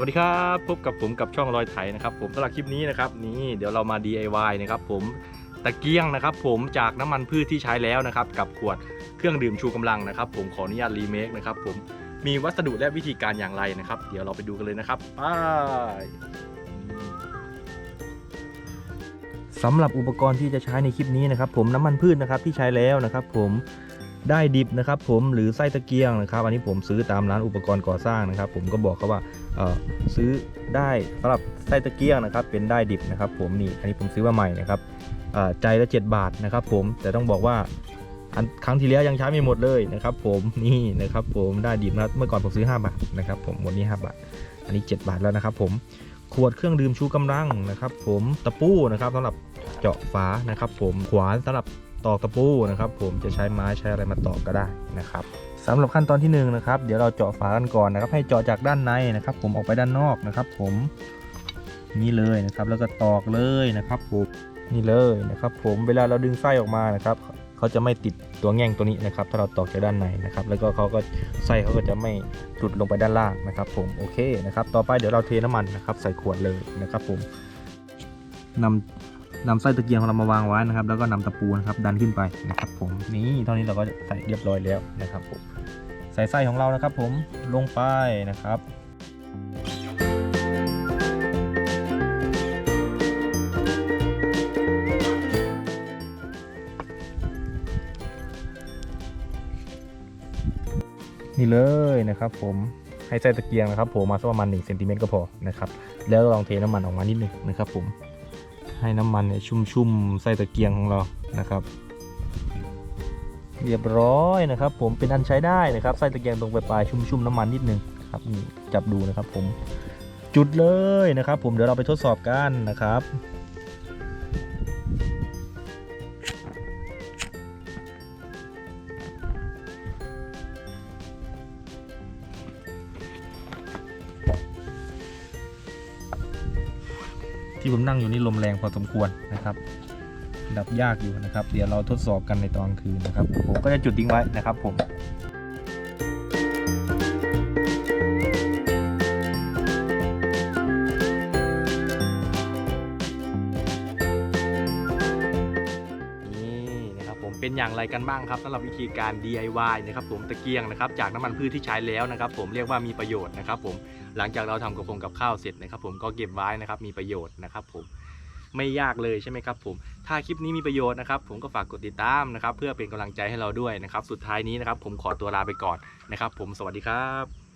สวัสดีครับพบกับผมกับช่องรอยไถนะครับผมสำหรับคลิปนี้นะครับนี่เดี๋ยวเรามา DIY นะครับผมตะเกียงนะครับผมจากน้ำมันพืชที่ใช้แล้วนะครับกับขวดเครื่องดื่มชูกำลังนะครับผมขออนุญาตรีเมคนะครับผมมีวัสดุและวิธีการอย่างไรนะครับ เดี๋ยวเราไปดูกันเลยนะครับไปสำหรับอุปกรณ์ที่จะใช้ในคลิปนี้นะครับผมน้ำมันพืชนะครับที่ใช้แล้วนะครับ ผมได้ดิบนะครับ ผมหรือไส้ตะเกียงนะครับ อันนี้ผมซื้อตามร้านอุปกรณ์ก่อสร้างนะครับ ผมก็บอกเขาว่า ซื้อได้สำหรับไส้ตะเกียงนะครับ เป็นได้ดิบนะครับ ผมนี่อันนี้ผมซื้อมาใหม่นะครับใจละ 7 บาทนะครับ ผมแต่ต้องบอกว่าอันครั้งที่แล้วยังใช้ไม่หมดเลยนะครับ ผมนี่นะครับ ผมได้ดิบนะเมื่อก่อนผมซื้อ 5 บาทนะครับผมหมดนี้ 5 บาท อันนี้ 7 บาทแล้วนะครับ ผมขวดเครื่องดื่มชูกำลังนะครับ ผมตะปูนะครับสำหรับเจาะฝานะครับ ผมขวานสำหรับตอกตะปูนะครับ ผมจะใช้ไม้ใช้อะไรมาตอกก็ได้นะครับ สำหรับขั้นตอนที่1นงนะครับเดี๋ยวเราเจาะฝากันก่อนนะครับ ให้เจาะจากด้านในนะครับ ผมออกไปด้านนอกนะครับ ผมนี่เลยนะครับ แล้วก็ตอกเลยนะครับผมนี่เลยนะครับ ผมเวลาเราดึงไส้ออกมานะครับเขาจะไม่ติดตัวแง่งตัวนี้นะครับ ถ้าเราตอกจากด้านในนะครับ แล้วก็เขาก็ไส้เขาก็จะไม่หลุดลงไปด้านล่างนะครับ ผมโอเคนะครับ ต่อไปเดี๋ยวเราเทน้ำมันนะครับ ใส่ขวดเลยนะครับ ผมนำนำไส้ตะเกียงของเรามาวางไว้นะครับ แล้วก็นำตะปูนะครับดันขึ้นไปนะครับ ผมนี่เท่านี้เราก็ใส่เรียบร้อยแล้วนะครับผม ส่ไส้ของเรานะครับ ผมลงไปนะครับนี่เลยนะครับผมให้ไส้ตะเกียงนะครับผมมาสักประมาณ1เซนติเมตรก็พอนะครับแล้วลองเทน้ำมันออกมานิดนึงนะครับผมให้น้ำมันเนี่ยชุ่มๆไส้ตะเกียงของเรานะครับ เรียบร้อยนะครับ ผมเป็นอันใช้ได้นะครับไส้ตะเกียงตรงปลายๆชุ่มๆน้ำมันนิดนึงครับนี่จับดูนะครับ ผมจุดเลยนะครับ ผมเดี๋ยวเราไปทดสอบกันนะครับที่ผมนั่งอยู่นี่ลมแรงพอสมควรนะครับ ดับยากอยู่นะครับ เดี๋ยวเราทดสอบกันในตอนกลางคืนนะครับ ผมก็จะจุดทิ้งไว้นะครับผมนี่นะครับผมเป็นอย่างไรกันบ้างครับสำหรับวิธีการ DIY นะครับผมตะเกียงนะครับจากน้ำมันพืชที่ใช้แล้วนะครับ ผมเรียกว่ามีประโยชน์นะครับ ผมหลังจากเราทำกระพงกับข้าวเสร็จนะครับ ผมก็เก็บไว้นะครับมีประโยชน์นะครับ ผม ไม่ยากเลยใช่ไหมครับผมถ้าคลิปนี้มีประโยชน์นะครับผมก็ฝากกดติดตามนะครับ เพื่อเป็นกำลังใจให้เราด้วยนะครับ สุดท้ายนี้นะครับผมขอตัวลาไปก่อนนะครับ ผมสวัสดีครับ